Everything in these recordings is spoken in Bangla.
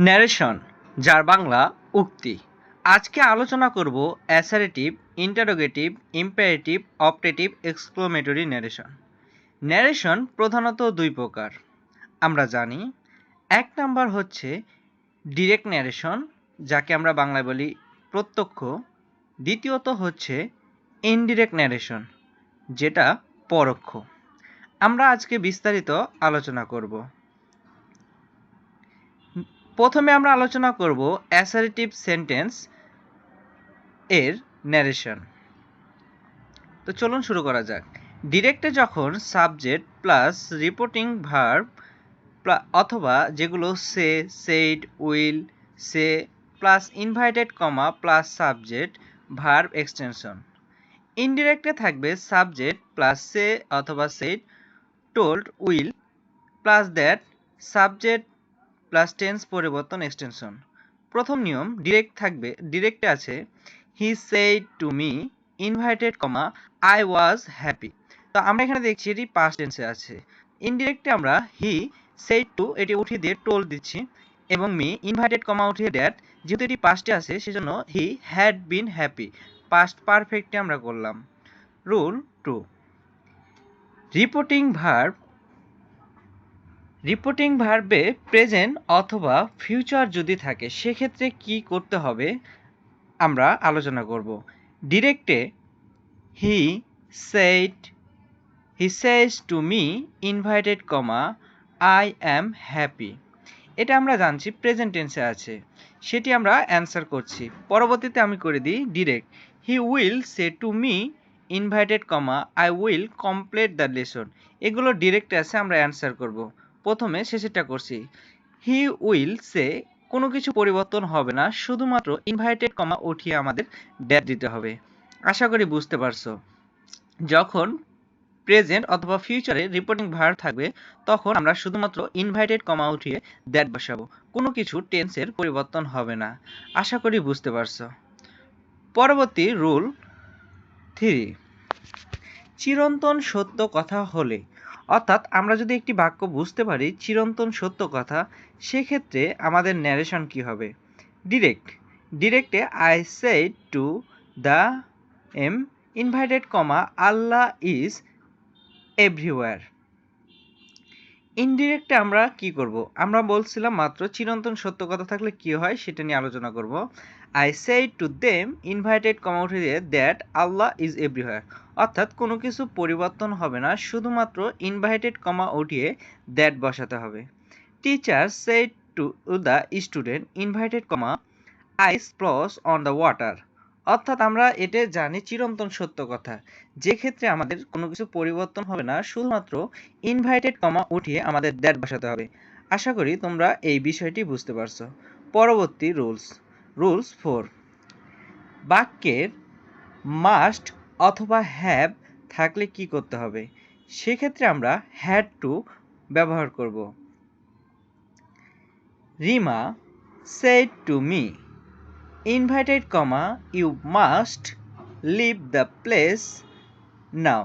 ন্যারেশন যার বাংলা উক্তি। আজকে আলোচনা করব assertive interrogative imperative optative exclamatory narration narration প্রধানত দুই প্রকার। আমরা জানি, এক নাম্বার হচ্ছে ডিরেক্ট ন্যারেশন যাকে আমরা বাংলায় বলি প্রত্যক্ষ। দ্বিতীয়ত হচ্ছে ইনডিরেক্ট ন্যারেশন যেটা পরোক্ষ। আমরা আজকে বিস্তারিত আলোচনা করব। প্রথমে আমরা আলোচনা করব অ্যাসারেটিভ সেন্টেন্স এর ন্যারেশন তো চলুন শুরু করা যাক। ডিরেক্টে যখন সাবজেক্ট প্লাস রিপোর্টিং ভার্ব অথবা যেগুলো say said will say plus inverted comma plus subject verb extension ইনডিরেক্টে থাকবে সাবজেক্ট প্লাস সে অথবা said told will plus that subject plus tense পরিবর্তন এক্সটেনশন প্রথম নিয়ম ডিরেক্ট থাকবে ডিরেক্টে আছে he said to me inverted comma I was happy তো আমরা এখানে দেখছি এটি পাস্ট টেন্সে আছে। ইনডিরেক্টে আমরা হি সেইড টু এটি উঠিয়ে দিয়ে টোল দিচ্ছি, এবং মি ইনভাইটেড কমা উঠিয়ে দ্যাট যেহেতু এটি পাস্টে আছে, সেজন্য he had been happy past পারফেক্টে আমরা করলাম। Rule two reporting verb reporting ভার্বে present অথবা ফিউচার যদি থাকে, সেক্ষেত্রে কি করতে হবে আমরা আলোচনা করব। ডিরেক্টে, he said he says to me inverted comma, I am happy. এটা আমরা জানছি, প্রেজেন্ট টেন্সে আছে। সেটি আমরা অ্যান্সার করছি। পরবর্তীতে আমি করে দিই direct, he will say to me inverted comma, I will complete the lesson. এগুলো ডিরেক্ট আছে, আমরা অ্যান্সার করব। প্রথমে শেষেরটা করছি। হি উইল সে কোনো কিছু পরিবর্তন হবে না, শুধুমাত্র ইনভাইটেড কমা উঠিয়ে আমাদের ড্যাট দিতে হবে। আশা করি বুঝতে পারছ। যখন প্রেজেন্ট অথবা ফিউচারে রিপোর্টিং ভার থাকবে, তখন আমরা শুধুমাত্র ইনভাইটেড কমা উঠিয়ে দ্যাট বসাবো। কোনো কিছু টেন্সের পরিবর্তন হবে না। আশা করি বুঝতে পারছ। পরবর্তী রুল থ্রি চিরন্তন সত্য কথা হলে অর্থাৎ আমরা যদি একটি বাক্য বুঝতে পারি চিরন্তন সত্য কথা, সেক্ষেত্রে আমাদের ন্যারেশন কি হবে? Direct ডিরেক্টে I said to them inverted comma Allah is everywhere ইনডিরেক্টে আমরা কি করব? আমরা বলছিলাম মাত্র চিরন্তন সত্য কথা থাকলে কি হয় সেটা নিয়ে আলোচনা করব। I said to them inverted comma উঠে দিয়ে দ্যাট আল্লাহ ইজ এভরিওয়ার অর্থাৎ কোনো কিছু পরিবর্তন হবে না, শুধুমাত্র ইনভাইটেড কমা উঠিয়ে দ্যাট বসাতে হবে। Teacher said to the student inverted comma ice floats on the water অর্থাৎ আমরা এটা জানি চিরন্তন সত্য কথা। যে ক্ষেত্রে আমাদের কোনো কিছু পরিবর্তন হবে না, শুধুমাত্র ইনভাইটেড কমা উঠিয়ে আমাদের দ্যাট বসাতে হবে। আশা করি তোমরা এই বিষয়টি বুঝতে পারছ। পরবর্তী রুলস রুলস ফোর বাক্যের মাস্ট অথবা হ্যাভ থাকলে কি করতে হবে? সেক্ষেত্রে আমরা হ্যাড টু ব্যবহার করব। Rima said to me inverted comma you must leave the place now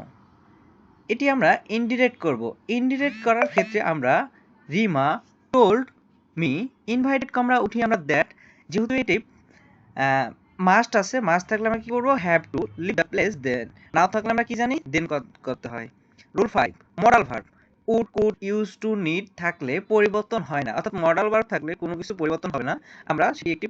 এটি আমরা ইনডিরেক্ট করব। ইনডিরেক্ট করার ক্ষেত্রে আমরা Rima told me inverted comma উঠিয়ে আমরা দ্যাট যেহেতু এটি মাস্ট আছে মাস্ট থাকলে আমরা কি করব? Have to leave the place then now থাকলে আমরা কি জানি? দেন করতে হয়। Rule five modal verb would could use to need থাকলে পরিবর্তন হয় না। অর্থাৎ মডাল ভার্ব থাকলে কোনো কিছু পরিবর্তন হবে না। আমরা সেটি একটি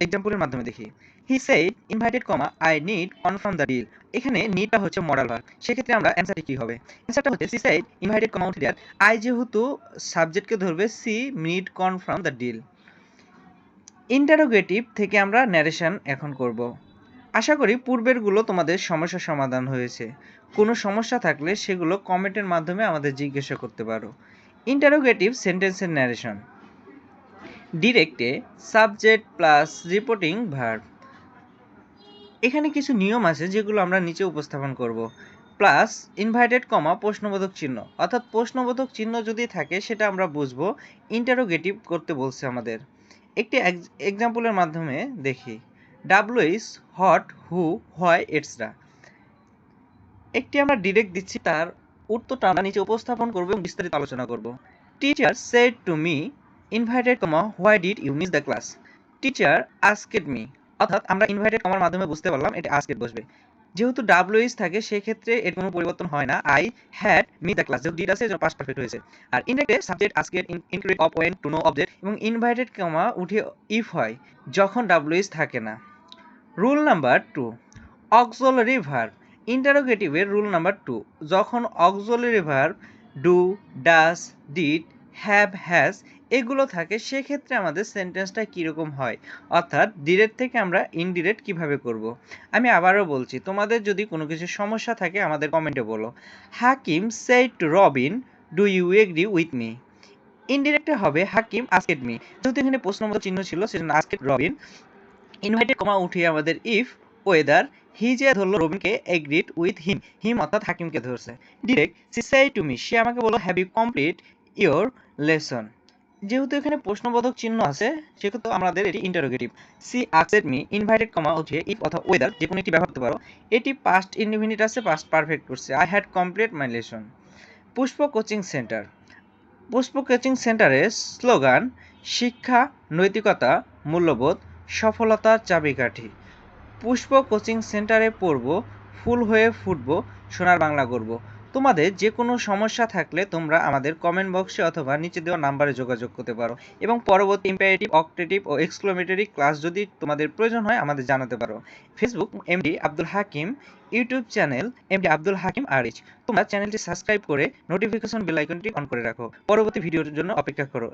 এক্সাম্পলের মাধ্যমে দেখি। He said inverted comma I need confirm the deal এখানে নিডটা হচ্ছে মডাল ভার্ব সেক্ষেত্রে আমরা অ্যান্সারটি কি হবে? অ্যান্সারটা হচ্ছে সি সেড ইনভাইটেড কমা উঠে আই যেহেতু সাবজেক্টকে ধরবে she need confirm the deal interrogative থেকে আমরা ন্যারেশন এখন করব। আশা করি পূর্বেরগুলো তোমাদের সমস্যা সমাধান হয়েছে। কোনো সমস্যা থাকলে সেগুলো কমেন্টের মাধ্যমে আমাদের জিজ্ঞাসা করতে পারো। ইন্টারোগেটিভ সেন্টেন্সের ন্যারেশন ডিরেক্টে সাবজেক্ট প্লাস রিপোর্টিং ভার্ব এখানে কিছু নিয়ম আছে যেগুলো আমরা নিচে উপস্থাপন করব। প্লাস ইনভাইটেড কমা প্রশ্নবোধক চিহ্ন। অর্থাৎ প্রশ্নবোধক চিহ্ন যদি থাকে সেটা আমরা বুঝব। ইন্টারোগেটিভ করতে বলছে আমাদের। একটি এক্সাম্পলের মাধ্যমে দেখি। ডাব্লু ইস হট হু হয় এটসরা একটি আমরা ডিরেক্ট দিচ্ছি, তার উত্তরটা আমরা নিচে উপস্থাপন করব এবং বিস্তারিত আলোচনা করব। Teacher said to me inverted comma why did you miss the class teacher asked me অর্থাৎ আমরা ইনভাইটেড কমার মাধ্যমে বুঝতে পারলাম, এটা আস্কেড বসবে। যেহেতু ডাব্লিউএস থাকে, সেক্ষেত্রে এর কোনো পরিবর্তন হয় না। I had me the class যেহেতু ডিড আছে যেন পাস্ট পারফেক্ট হয়েছে। আর ইনডাইরেক্টে subject asked include of when to no object এবং ইনভাইটেড কমা উঠে ইফ হয়, যখন ডাব্লিউএস থাকে না। Rule number two auxiliary verb ইন্টারোগেটিভের rule number two যখন auxiliary verb do does did have has এগুলো থাকে, সেক্ষেত্রে আমাদের সেন্টেন্সটা কীরকম হয়? অর্থাৎ ডিরেক্ট থেকে আমরা ইনডিরেক্ট কীভাবে করব। আমি আবারও বলছি, তোমাদের যদি কোনো কিছু সমস্যা থাকে আমাদের কমেন্টে বলো। Hakim said to Robin do you agree with me ইনডিরেক্টে হবে, হাকিম আস্কেট মি যেহেতু এখানে প্রশ্নমত চিহ্ন ছিল, সেজন্য আস্কেট রবিন ইনভাইটেড কমা উঠিয়ে আমাদের ইফ ওয়েদার হি যে ধরলো রবিনকে এগ্রিড উইথ হিম হিম অর্থাৎ হাকিমকে ধরছে। Direct she said to me সে আমাকে বলল have you complete your lesson যেহেতু এখানে প্রশ্নবোধক চিহ্ন আছে, সেহেতু আমাদের এটি ইন্টারোগেটিভ সি আক্সেড মি ইনভাইটেড কমা উঠিয়ে ইফ অথবা ওয়েদার যে কোনো একটি ব্যবহার করতে পারো। এটি পাস্ট ইনডিফিনিট আছে পাস্ট পারফেক্ট করছে। I had complete my lesson Pushpa coaching centre Pushpa coaching সেন্টারের স্লোগান শিক্ষা, নৈতিকতা, মূল্যবোধ সফলতার চাবিকাঠি। পুষ্প কোচিং সেন্টারে পড়ব, ফুল হয়ে ফুটব, সোনার বাংলা করব তোমাদের যে কোনো সমস্যা থাকলে তোমরা আমাদের কমেন্ট বক্সে অথবা নিচে দেওয়া নাম্বারে যোগাযোগ করতে পারো এবং পরবর্তী ইম্পারেটিভ অক্টেটিভ ও এক্সক্লোমেটারি ক্লাস যদি তোমাদের প্রয়োজন হয় আমাদের জানাতে পারো। Facebook MD Abdul Hakim YouTube channel MD Abdul Hakim আরিচ তোমরা চ্যানেলটি সাবস্ক্রাইব করে নোটিফিকেশন বেল আইকনটি অন করে রাখো। পরবর্তী ভিডিওর জন্য অপেক্ষা করো।